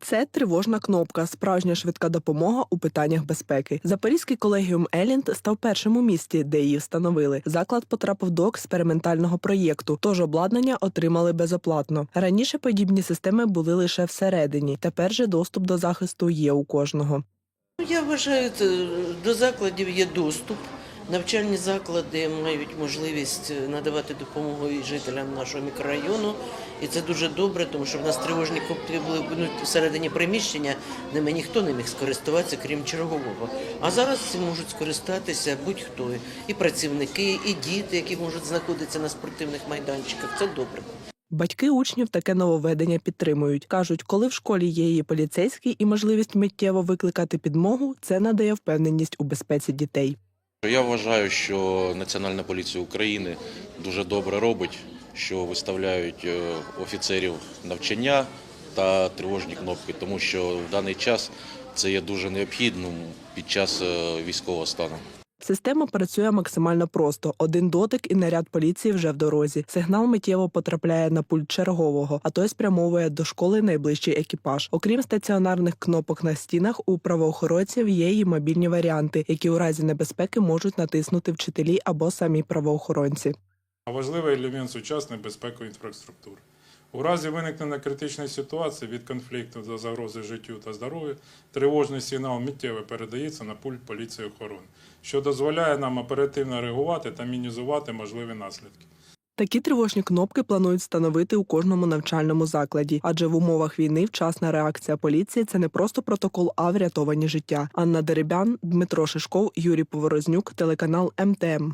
Це тривожна кнопка, справжня швидка допомога у питаннях безпеки. Запорізький колегіум Елінд став першим у місті, де її встановили. Заклад потрапив до експериментального проєкту, тож обладнання отримали безоплатно. Раніше подібні системи були лише всередині. Тепер же доступ до захисту є у кожного. Ну, Я вважаю, до закладів є доступ. Навчальні заклади мають можливість надавати допомогу і жителям нашого мікрорайону. І це дуже добре, тому що в нас тривожні копії були ну, всередині приміщення, ними ніхто не міг скористуватися, крім чергового. А зараз цим можуть скористатися будь-хто. І працівники, і діти, які можуть знаходитися на спортивних майданчиках. Це добре. Батьки учнів таке нововведення підтримують. кажуть, коли в школі є її поліцейський і можливість миттєво викликати підмогу, це надає впевненість у безпеці дітей. Я вважаю, що Національна поліція України дуже добре робить, що виставляють е, офіцерів навчання та тривожні кнопки, тому що в даний час це є дуже необхідним під час е, військового стану. Система працює максимально просто: один дотик і наряд поліції вже в дорозі. Сигнал миттєво потрапляє на пульт чергового, а той спрямовує до школи найближчий екіпаж. Окрім стаціонарних кнопок на стінах, у правоохоронців є і мобільні варіанти, які у разі небезпеки можуть натиснути вчителі або самі правоохоронці. Важливий елемент сучасної безпекової інфраструктури. У разі виникнення критичної ситуації від конфлікту до загрози життю та здоров'ю, тривожний сигнал миттєво передається на пульт поліції охорони, що дозволяє нам оперативно реагувати та мінімізувати можливі наслідки. Такі тривожні кнопки планують встановити у кожному навчальному закладі, адже в умовах війни вчасна реакція поліції це не просто протокол, а врятовані життя. Анна Деребян, Дмитро Шишков, Юрій Поворознюк, телеканал МТМ.